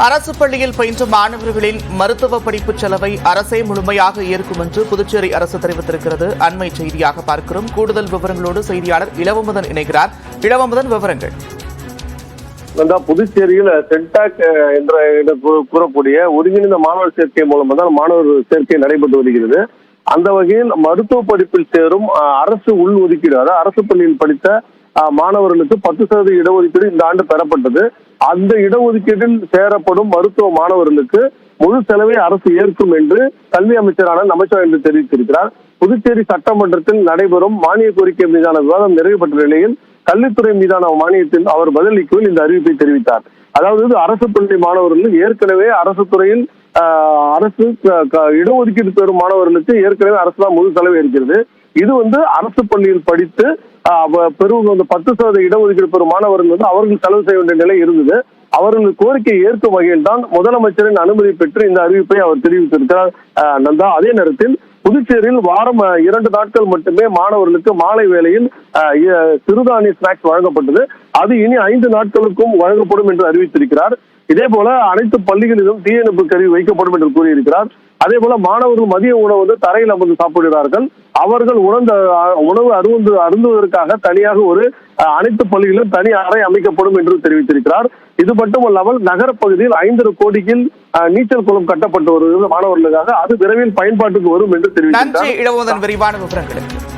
அரசு பள்ளியில் பயின்றும் மாணவர்களின் மருத்துவ படிப்பு செலவை அரசே முழுமையாக ஏற்கும் என்று புதுச்சேரி அரசு தெரிவித்திருக்கிறது. அண்மை செய்தியாக பார்க்கிறோம். கூடுதல் விவரங்களோடு செய்தியாளர் இளவமுதன் இணைகிறார். இளவமுதன் விவரங்கள். புதுச்சேரியில் சென்டாக் என்ற கூறக்கூடிய ஒருங்கிணைந்த மாணவர் சேர்க்கை மூலமாக தான் மாணவர் சேர்க்கை நடைபெற்று வருகிறது. அந்த வகையில் மருத்துவ படிப்பில் சேரும் அஹ், அரசு உள் ஒதுக்கீடு அதாவது அரசு பள்ளியில் படித்த மாணவர்களுக்கு பத்து சதவீத இடஒதுக்கீடு இந்த ஆண்டு பெறப்பட்டது. அந்த இடஒதுக்கீட்டில் சேரப்படும் மருத்துவ மாணவர்களுக்கு முழு செலவை அரசு ஏற்கும் என்று கல்வி அமைச்சரான நமச்சிவாய் என்று தெரிவித்திருக்கிறார். புதுச்சேரி சட்டமன்றத்தில் நடைபெறும் மானிய கோரிக்கை மீதான விவாதம் நிறைவு பெற்ற நிலையில் கல்வித்துறை மீதான மானியத்தில் அவர் பதிலளிக்கையில் இந்த அறிவிப்பை தெரிவித்தார். அதாவது அரசு பள்ளி மாணவர்களுக்கு ஏற்கனவே அரசு துறையில் ஆஹ், அரசு இடஒதுக்கீடு பெறும் மாணவர்களுக்கு ஏற்கனவே அரசு தான் முழு செலவு இருக்கிறது இது வந்து அரசு பள்ளியில் படித்து ஆஹ், அவ- பத்து சதவீத இடஒதுக்கீடு பெறும் மாணவர்கள் வந்து அவர்கள் செலவு செய்ய வேண்டிய நிலை இருந்தது. அவர்கள் கோரிக்கையை ஏற்கும் வகையில் தான் முதலமைச்சரின் அனுமதி பெற்று இந்த அறிவிப்பை அவர் தெரிவித்திருக்கிறார். நந்தா. அதே நேரத்தில் புதுச்சேரியில் வாரம் இரண்டு நாட்கள் மட்டுமே மாணவர்களுக்கு மாலை வேளையில் சிறுதானிய ஸ்நாக்ஸ் வழங்கப்பட்டது. அது இனி ஐந்து நாட்களுக்கும் வழங்கப்படும் என்று அறிவித்திருக்கிறார். இதே போல அனைத்து பள்ளிகளிலும் தீயணைப்பு கருவி வைக்கப்படும் என்று கூறியிருக்கிறார். அதே போல மாணவர்கள் மதிய உணவு வந்து தரையில் அமர்ந்து சாப்பிடுகிறார்கள். அவர்கள் உணர்ந்த உணவு அருந்து அருந்துவதற்காக தனியாக ஒரு அனைத்து பள்ளிகளிலும் தனி அறை அமைக்கப்படும் என்று தெரிவித்திருக்கிறார். இது மட்டுமல்லாமல் நகர பகுதியில் ஐந்தரை கோடியில் அஹ், நீச்சல் குளம் கட்டப்பட்டு வருகிறது மாணவர்களுக்காக. அது விரைவில் பயன்பாட்டுக்கு வரும் என்று தெரிவித்தார் தெரிவித்திருக்கிறார் விரிவான விவரங்களுக்கு.